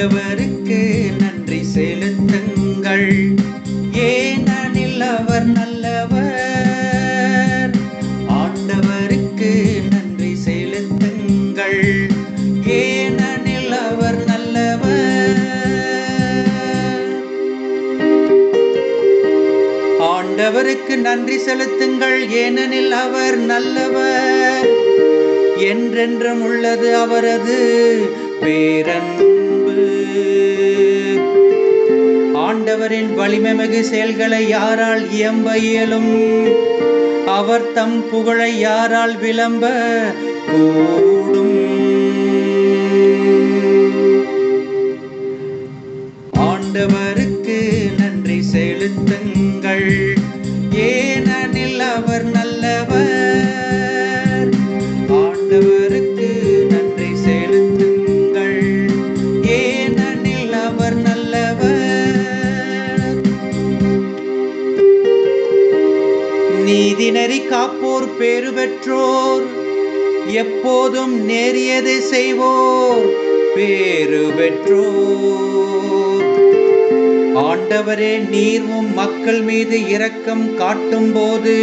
ஆண்டவருக்கு நன்றி செலுத்துங்கள். ஏனெனில் அவர் நல்லவர்? ஆண்டவருக்கு நன்றி செலுத்துங்கள். ஏனெனில் அவர் நல்லவர்? ஆண்டவருக்கு நன்றி செலுத்துங்கள். ஏனெனில் அவர் நல்லவர்? என்றென்றும் உள்ளது அவரது பேரன். ஆண்டவரின் வலிமைமிகு செயல்களை யாரால் இயம்ப இயலும்? அவர் தம் புகழை யாரால் விளம்ப கூடும்? ஆண்டவருக்கு நன்றி செலுத்துங்கள். ஏனெனில் அவர் நல்ல நீதி நெறி காப்போர் பேறு பெற்றோர். எப்போதும் நேரியதை செய்வோர் பேறு பெற்றோர். ஆண்டவரே நீர் உம் மக்கள் மீது இரக்கம் காட்டும் போது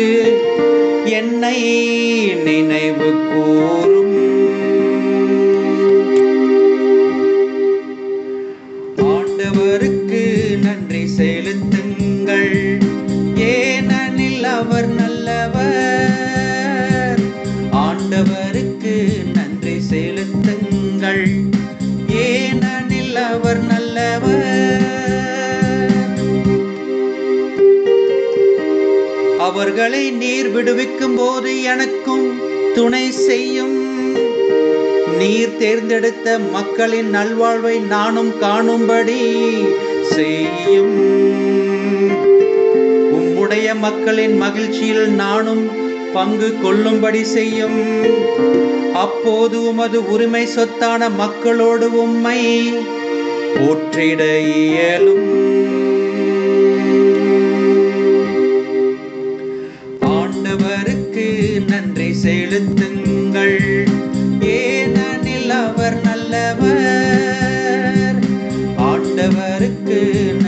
என்னை நினைவு கூறும். ஆண்டவருக்கு நன்றி செலுத்துங்கள் அவர் நல்லவர். ஆண்டவருக்கு நன்றி செலுத்துங்கள். ஏனெனில் அவர் நல்லவர். அவர்களை நீர் விடுவிக்கும் போது எனக்கும் துணை செய்யும். நீர் தேர்ந்தெடுத்த மக்களின் நல்வாழ்வை நானும் காணும்படி செய்யும். உம்முடைய மக்களின் மகிழ்ச்சியில் நானும் பங்கு கொள்ளும்படி செய்யும். அப்போது உமது உரிமை சொத்தான மக்களோடு உம்மை போற்றிட இயலும். ஆண்டவருக்கு நன்றி செலுத்துங்கள். ஏனெனில் அவர் நல்லவர். ஆண்டவருக்கு நன்றி